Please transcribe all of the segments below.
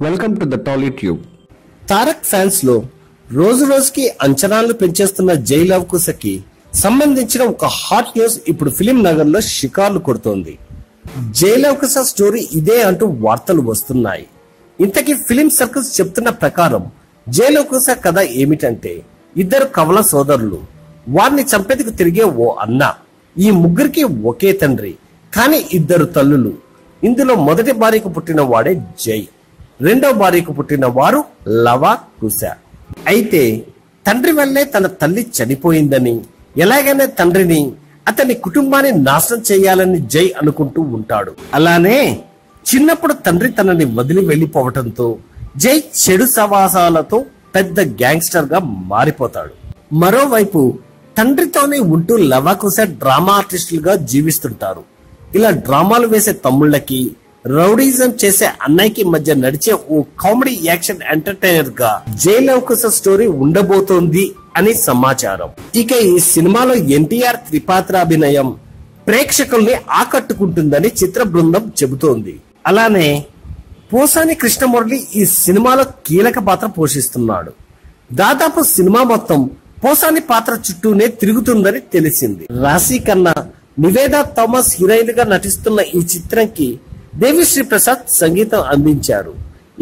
Welcome to the Tolly tube Tarak ఫ్యాన్స్లో రోజు రోజుకి అంచనాలు పెంచేస్తున్న జై లవ్ సంబంధించిన ఒక హాట్ న్యూస్ ఇప్పుడు ఫిలిం నగర్లో షికార్లు కొడుతోంది. జై లవ్ స్టోరీ ఇదే అంటూ వార్తలు వస్తున్నాయి. ఇంతకీ ఫిలిం సర్కిల్స్ చెప్తున్న ప్రకారం జై లవ్ కథ ఏమిటంటే ఇద్దరు కవల సోదరులు వారిని చంపేందుకు తిరిగే ఓ అన్న ఈ ముగ్గురికి ఒకే తండ్రి కానీ ఇద్దరు తల్లులు. ఇందులో మొదటి భార్యకు పుట్టిన వాడే జై రెండవ భార్యకు పుట్టిన వారు లవ కుశ. అయితే తండ్రి వల్లే తన తల్లి చనిపోయిందని ఎలాగైనా తండ్రిని అతని కుటుంబాన్ని నాశనం చేయాలని జై అనుకుంటూ ఉంటాడు. అలానే చిన్నప్పుడు తండ్రి తనని వదిలి వెళ్ళిపోవటంతో జై చెడు సవాసాలతో పెద్ద గ్యాంగ్స్టర్గా మారిపోతాడు. మరోవైపు తండ్రితోనే ఉంటూ లవకుశ డ్రామా ఆర్టిస్టులుగా జీవిస్తుంటారు. ఇలా డ్రామాలు వేసే తమ్ముళ్ళకి రౌడీజం చేసే అన్నయ్యకి మధ్య నడిచే ఓ కామెడీ యాక్షన్ ఎంటర్టైనర్గా జైలవకుశ స్టోరీ ఉండబోతోంది అని సమాచారం. ఇక ఈ సినిమాలో ఎన్టీఆర్ త్రిపాత్రాభినయం ప్రేక్షకుల్ని ఆకట్టుకుంటుందని చిత్ర బృందం చెబుతోంది. అలానే పోసాని కృష్ణమురళి ఈ సినిమాలో కీలక పాత్ర పోషిస్తున్నాడు. దాదాపు సినిమా మొత్తం పోసాని పాత్ర చుట్టూనే తిరుగుతుందని తెలిసింది. రాశి కన్నా నివేదా థామస్ హీరోయిన్గా నటిస్తున్న ఈ చిత్రంకి దేవిశ్రీ ప్రసాద్ సంగీతం అందించారు.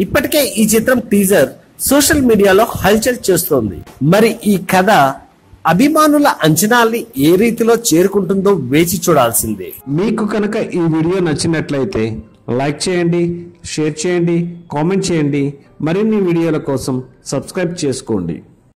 ఇప్పటికే ఈ చిత్రం టీజర్ సోషల్ మీడియాలో హల్చల్ చేస్తోంది. మరి ఈ కథ అభిమానుల అంచనాల్ని ఏ రీతిలో చేరుకుంటుందో వేచి చూడాల్సిందే. మీకు కనుక ఈ వీడియో నచ్చినట్లయితే లైక్ చేయండి షేర్ చేయండి కామెంట్ చేయండి. మరిన్ని వీడియోల కోసం సబ్స్క్రైబ్ చేసుకోండి.